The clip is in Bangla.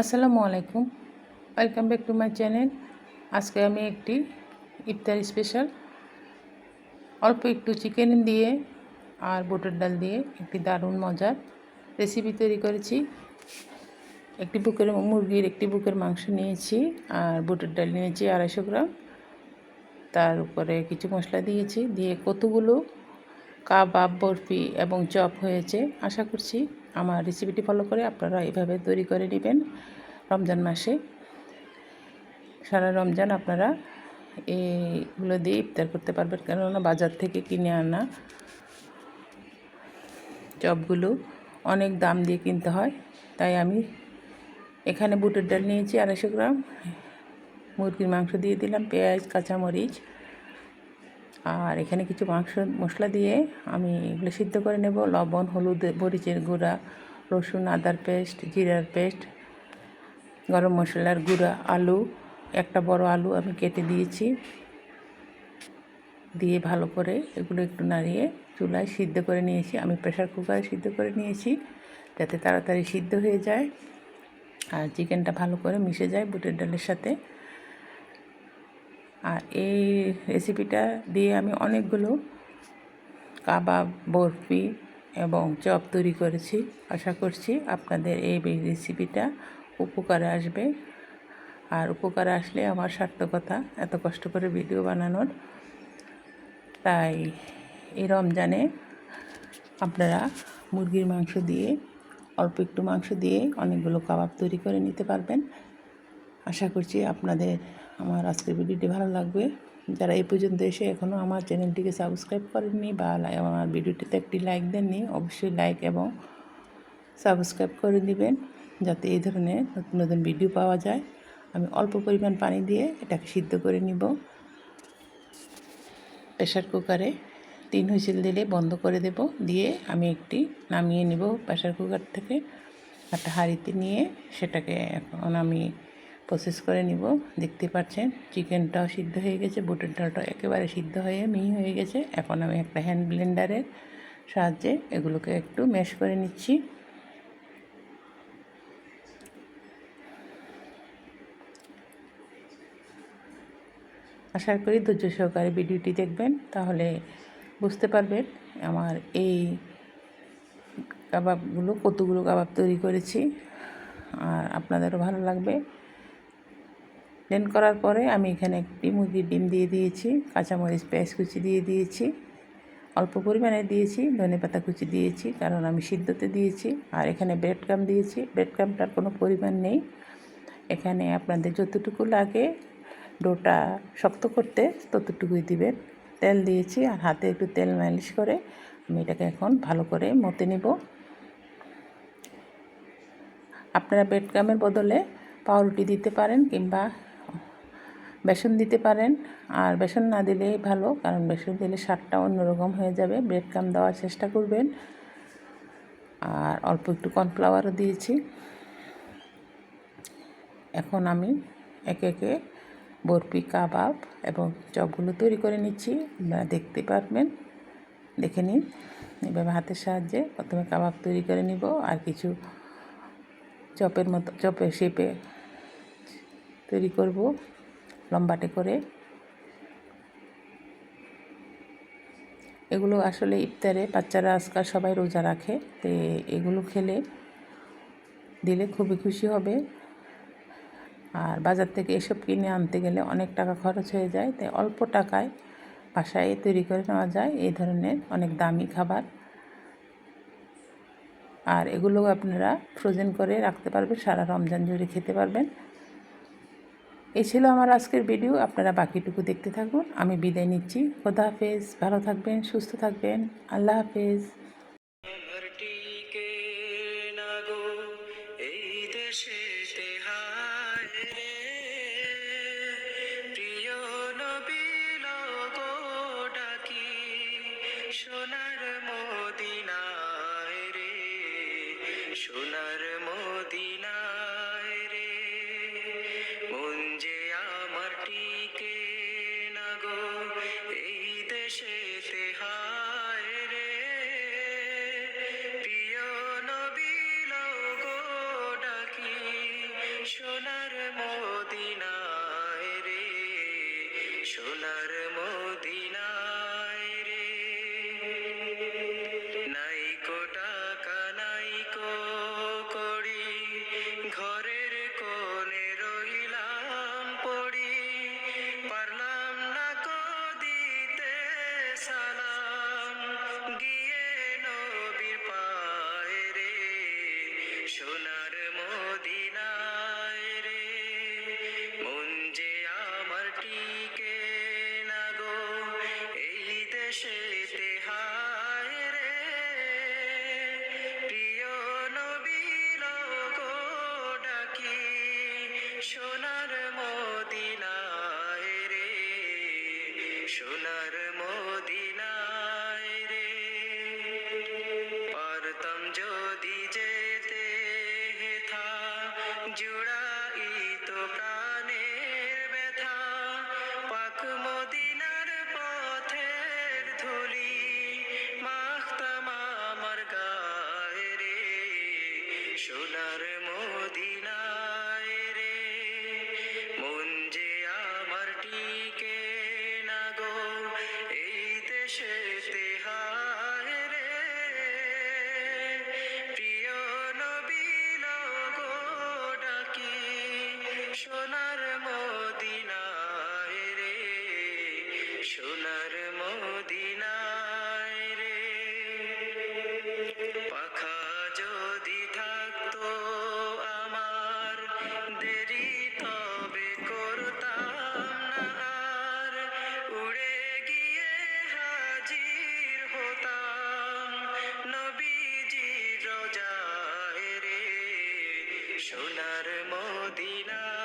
আসসালামু আলাইকুম। Welcome back to my channel আজকে আমি একটি ইফতার স্পেশাল অল্প একটু চিকেন দিয়ে আর বুটের ডাল দিয়ে একটি দারুণ মজার রেসিপি তৈরি করেছি। একটি বুকের মুরগির একটি বুকের মাংস নিয়েছি আর বুটের ডাল নিয়েছি আড়াইশো গ্রাম। তার উপরে কিছু মশলা দিয়েছি। দিয়ে কতগুলো কাবাব, বরফি এবং চপ হয়েছে। আশা করছি আমার রেসিপিটি ফলো করে আপনারা এভাবে তৈরি করে নেবেন রমজান মাসে। সারা রমজান আপনারা এইগুলো দিয়ে ইফতার করতে পারবেন, কেননা বাজার থেকে কিনে আনা চপগুলো অনেক দাম দিয়ে কিনতে হয়। তাই আমি এখানে বুটের ডাল নিয়েছি, আড়াইশো গ্রাম। মুরগির মাংস দিয়ে দিলাম, পেঁয়াজ, কাঁচামরিচ আর এখানে কিছু মাংস মশলা দিয়ে আমি এগুলো সিদ্ধ করে নেব। লবণ, হলুদ, মরিচের গুঁড়া, রসুন, আদার পেস্ট, জিরার পেস্ট, গরম মশলার গুঁড়া, আলু, একটা বড় আলু আমি কেটে দিয়েছি। দিয়ে ভালো করে এগুলো একটু নাড়িয়ে চুলায় সিদ্ধ করে নিয়েছি। আমি প্রেশার কুকারে সিদ্ধ করে নিয়েছি যাতে তাড়াতাড়ি সিদ্ধ হয়ে যায়। আর চিকেনটা ভালো করে মিশে যায় বুটের ডালের সাথে। আর এই রেসিপিটা দিয়ে আমি অনেকগুলো কাবাব, বরফি এবং চপ তৈরি করেছি। আশা করছি আপনাদের এই রেসিপিটা উপকারে আসবে। আর উপকারে আসলে আমার সার্থকতা, এত কষ্ট করে ভিডিও বানানোর। তাই এই রমজানে আপনারা মুরগির মাংস দিয়ে, অল্প একটু মাংস দিয়ে অনেকগুলো কাবাব তৈরি করে নিতে পারবেন। আশা করছি আপনাদের আমার আজকের ভিডিওটি ভালো লাগবে। যারা এই পর্যন্ত এসে এখনও আমার চ্যানেলটিকে সাবস্ক্রাইব করেননি বা আমার ভিডিওটিতে একটি লাইক দেননি, অবশ্যই লাইক এবং সাবস্ক্রাইব করে দিবেন যাতে এই ধরনের নতুন নতুন ভিডিও পাওয়া যায়। আমি অল্প পরিমাণ পানি দিয়ে এটাকে সিদ্ধ করে নিব। প্রেশার কুকারে তিন হুইসেল দিলে বন্ধ করে দেব। দিয়ে আমি একটি নামিয়ে নিব প্রেশার কুকার থেকে। একটা হাঁড়িতে নিয়ে সেটাকে এখন আমি প্রসেস করে নিব। দেখতে পাচ্ছেন চিকেনটাও সিদ্ধ হয়ে গেছে বুটের ডালটাও একেবারে সিদ্ধ হয়ে, মিহি হয়ে গেছে। এখন আমি একটা হ্যান্ড ব্লেন্ডারের সাহায্যে এগুলোকে একটু ম্যাশ করে নিচ্ছি। আশা করি ধৈর্য সহকারে ভিডিওটি দেখবেন, তাহলে বুঝতে পারবেন আমার এই কাবাবগুলো, কতগুলো কাবাব তৈরি করেছি। আর আপনাদেরও ভালো লাগবে। ব্লেন্ড করার পরে আমি এখানে একটি মুরগির ডিম দিয়ে দিয়েছি, কাঁচামরিচ পেঁয়াজ কুচি দিয়ে দিয়েছি, অল্প পরিমাণে দিয়েছি, ধনে পাতা কুচি দিয়েছি, কারণ আমি সিদ্ধতে দিয়েছি, আর এখানে ব্রেড ক্রাম দিয়েছি। ব্রেড ক্রামটার কোনো পরিমাণ নেই। এখানে আপনাদের যতটুকু লাগে ডোটা শক্ত করতে ততটুকুই দিবেন। তেল দিয়েছি আর হাতে একটু তেল মালিশ করে আমি এটাকে এখন ভালো করে মতে নিব। আপনারা ব্রেড ক্রামের বদলে পাউরুটি দিতে পারেন কিংবা বেসন দিতে পারেন। আর বেসন না দিলেই ভালো, কারণ বেসন দিলে স্বাদটা অন্যরকম হয়ে যাবে। ব্রেড ক্রাম দেওয়ার চেষ্টা করবেন। আর অল্প একটু কর্নফ্লাওয়ারও দিয়েছি। এখন আমি একে একে বরফি, কাবাব এবং চপগুলো তৈরি করে নিচ্ছি। আপনারা দেখতে পারবেন। দেখে নিন এভাবে হাতের সাহায্যে প্রথমে কাবাব তৈরি করে নিব। আর কিছু চপের মতো, চপের শেপে তৈরি করব। লম্বাটে করে। এগুলো আসলে ইফতারে বাচ্চারা আজকাল সবাই রোজা রাখে, তো এগুলো খেলে দিলে খুবই খুশি হবে। আর বাজার থেকে এসব কিনে আনতে গেলে অনেক টাকা খরচ হয়ে যায় তাই অল্প টাকায় বাসায় তৈরি করে নেওয়া যায় এই ধরনের অনেক দামি খাবার। আর এগুলো আপনারা ফ্রোজেন করে রাখতে পারবেন, সারা রমজান জুড়ে খেতে পারবেন। এই ছিল আমার আজকের ভিডিও আপনারা বাকিটুকু দেখতে থাকুন। আমি বিদায় নিচ্ছি। খোদা হাফেজ। ভালো থাকবেন, সুস্থ থাকবেন। আল্লাহ হাফেজ। মদিনায় সালাম গিয়ে নবীর পায়ে সোনার মদিনা যদি থাকতো আমার দেরি তবে করতাম উড়ে গিয়ে হাজির নবীজি রে। সোনার মদিনা